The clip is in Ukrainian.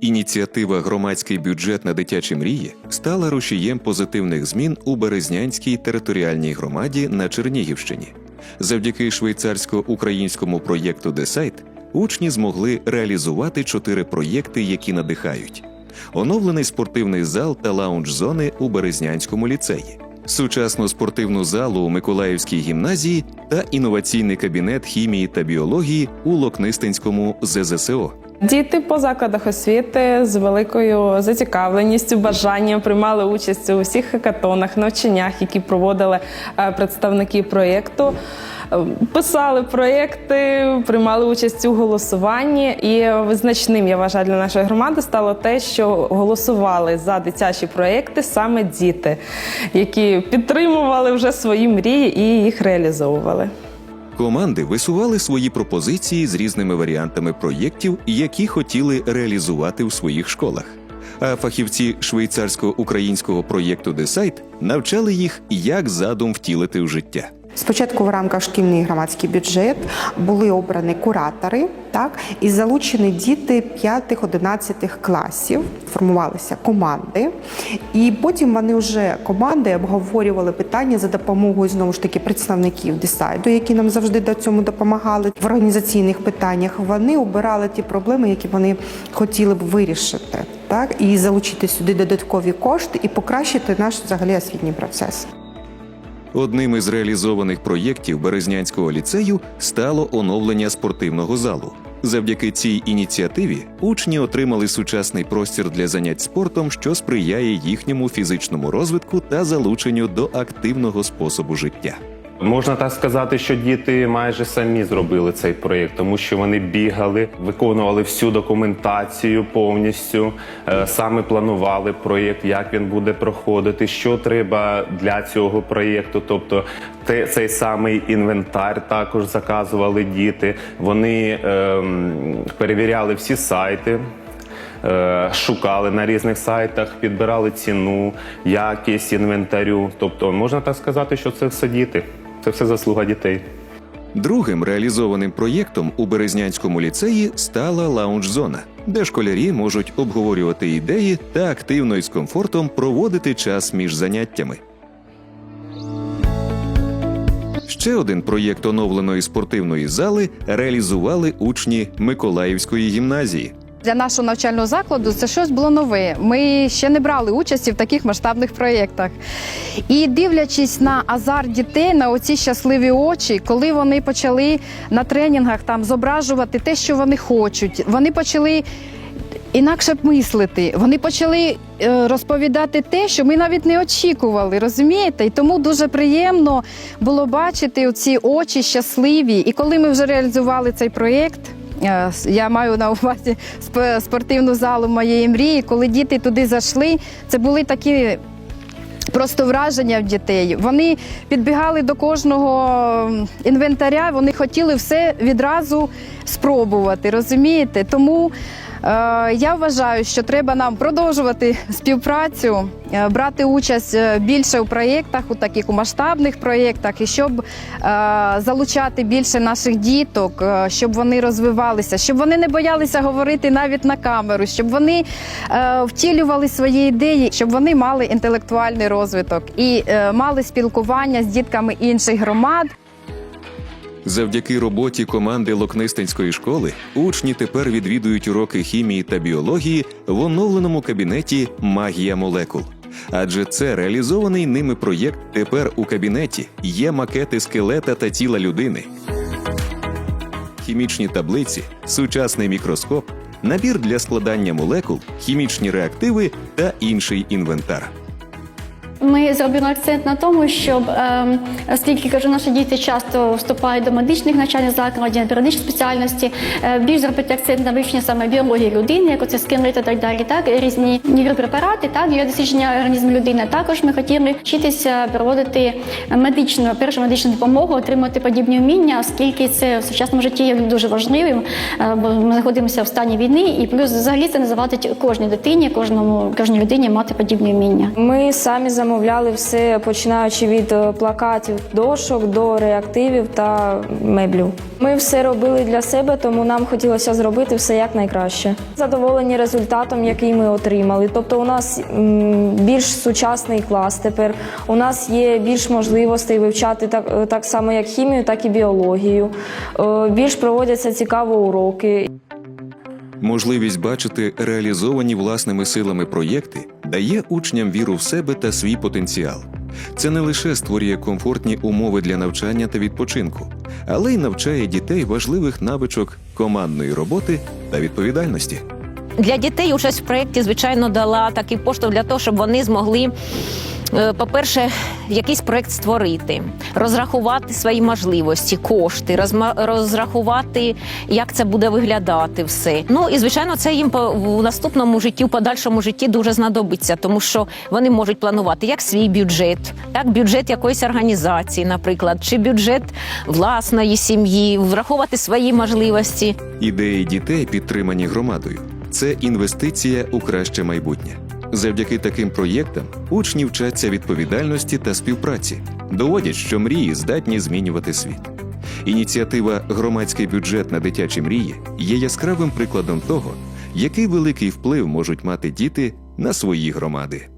Ініціатива Громадський бюджет на дитячі мрії стала рушієм позитивних змін у Березнянській територіальній громаді на Чернігівщині. Завдяки швейцарсько-українському проєкту Десайт учні змогли реалізувати чотири проєкти, які надихають: оновлений спортивний зал та лаунж-зони у Березнянському ліцеї, сучасну спортивну залу у Миколаївській гімназії та інноваційний кабінет хімії та біології у Локнистинському ЗЗСО. Діти по закладах освіти з великою зацікавленістю, бажанням приймали участь у всіх хакатонах, навчаннях, які проводили е, представники проєкту. Е, Писали проєкти, приймали участь у голосуванні, і визначним я вважаю для нашої громади стало те, що голосували за дитячі проєкти саме діти, які підтримували вже свої мрії і їх реалізовували. Команди висували свої пропозиції з різними варіантами проєктів, які хотіли реалізувати у своїх школах. А фахівці швейцарсько-українського проєкту Десайт навчали їх, як задум втілити в життя. Спочатку в рамках шкільний громадський бюджет були обрані куратори, так і залучені діти 5-11 класів, формувалися команди, і потім вони вже команди обговорювали питання за допомогою знову ж таки представників десайду, які нам завжди до цьому допомагали в організаційних питаннях. Вони обирали ті проблеми, які вони хотіли б вирішити, так і залучити сюди додаткові кошти і покращити наш взагалі освітній процес. Одним із реалізованих проєктів Березнянського ліцею стало оновлення спортивного залу. Завдяки цій ініціативі учні отримали сучасний простір для занять спортом, що сприяє їхньому фізичному розвитку та залученню до активного способу життя. Можна так сказати, що діти майже самі зробили цей проєкт, тому що вони бігали, виконували всю документацію повністю, е, саме планували проєкт, як він буде проходити, що треба для цього проєкту. Тобто, цей самий інвентар також заказували діти. Вони ем, перевіряли всі сайти. Е, Шукали на різних сайтах, підбирали ціну, якість інвентарю. Тобто, можна так сказати, що це все діти, це все заслуга дітей. Другим реалізованим проєктом у Березнянському ліцеї стала лаунж-зона, де школярі можуть обговорювати ідеї та активно і з комфортом проводити час між заняттями. Ще один проєкт оновленої спортивної зали реалізували учні Миколаївської гімназії. Для нашого навчального закладу це щось було нове. Ми ще не брали участі в таких масштабних проєктах. І дивлячись на азарт дітей, на оці щасливі очі, коли вони почали на тренінгах там зображувати те, що вони хочуть, вони почали. Інакше мислити, вони почали е, розповідати те, що ми навіть не очікували, розумієте? І тому дуже приємно було бачити ці очі щасливі. І коли ми вже реалізували цей проєкт, Я маю на увазі сп- спортивну залу моєї мрії. Коли діти туди зайшли, це були такі. Просто враження в дітей. Вони підбігали до кожного інвентаря, вони хотіли все відразу спробувати, розумієте? Тому е, я вважаю, що треба нам продовжувати співпрацю, е, брати участь е, більше у проєктах, у таких у масштабних проєктах, і щоб е, залучати більше наших діток, е, щоб вони розвивалися, щоб вони не боялися говорити навіть на камеру, щоб вони е, втілювали свої ідеї, щоб вони мали інтелектуальний розвиток і е, мали спілкування з дітками інших громад. Завдяки роботі команди Локнистинської школи учні тепер відвідують уроки хімії та біології в оновленому кабінеті Магія молекул. Адже це реалізований ними проєкт тепер у кабінеті є макети скелета та тіла людини, хімічні таблиці, сучасний мікроскоп, набір для складання молекул, хімічні реактиви та інший інвентар. Ми зробили акцент на тому, щоб ем, оскільки кажу, наші діти часто вступають до медичних навчальних закладів, до юридичних спеціальностей, е, більш зробити акцент на вивчення саме біології людини, як оце скинрит і так далі, так різні нейропрепарати, так для дослідження організму людини. Також ми хотіли вчитися проводити медичну першу медичну допомогу, отримати подібні вміння, оскільки це в сучасному житті є дуже важливим, е, бо ми знаходимося в стані війни, і плюс взагалі це не завадить кожній дитині, кожному кожній людині мати подібні вміння. Ми самі замовляли все, починаючи від е, плакатів, дошок до реактивів та меблів. Ми все робили для себе, тому нам хотілося зробити все як найкраще. Задоволені результатом, який ми отримали. Тобто, у нас більш сучасний клас тепер. У нас є більш можливостей вивчати так, е, так само як хімію, так і біологію. Е, Більш проводяться цікаві уроки. Можливість бачити реалізовані власними силами проєкти дає учням віру в себе та свій потенціал. Це не лише створює комфортні умови для навчання та відпочинку, але й навчає дітей важливих навичок командної роботи та відповідальності. Для дітей участь в проєкті, звичайно, дала такий поштовх для того, щоб вони змогли, по-перше, якийсь проєкт створити, розрахувати свої можливості, кошти, розма- розрахувати, як це буде виглядати все. Ну і звичайно, це їм по- в наступному житті, в подальшому житті дуже знадобиться, тому що вони можуть планувати як свій бюджет, так бюджет якоїсь організації, наприклад, чи бюджет власної сім'ї, враховувати свої можливості. Ідеї дітей, підтримані громадою, це інвестиція у краще майбутнє. Завдяки таким проєктам учні вчаться відповідальності та співпраці, доводять, що мрії здатні змінювати світ. Ініціатива Громадський бюджет на дитячі мрії є яскравим прикладом того, який великий вплив можуть мати діти на свої громади.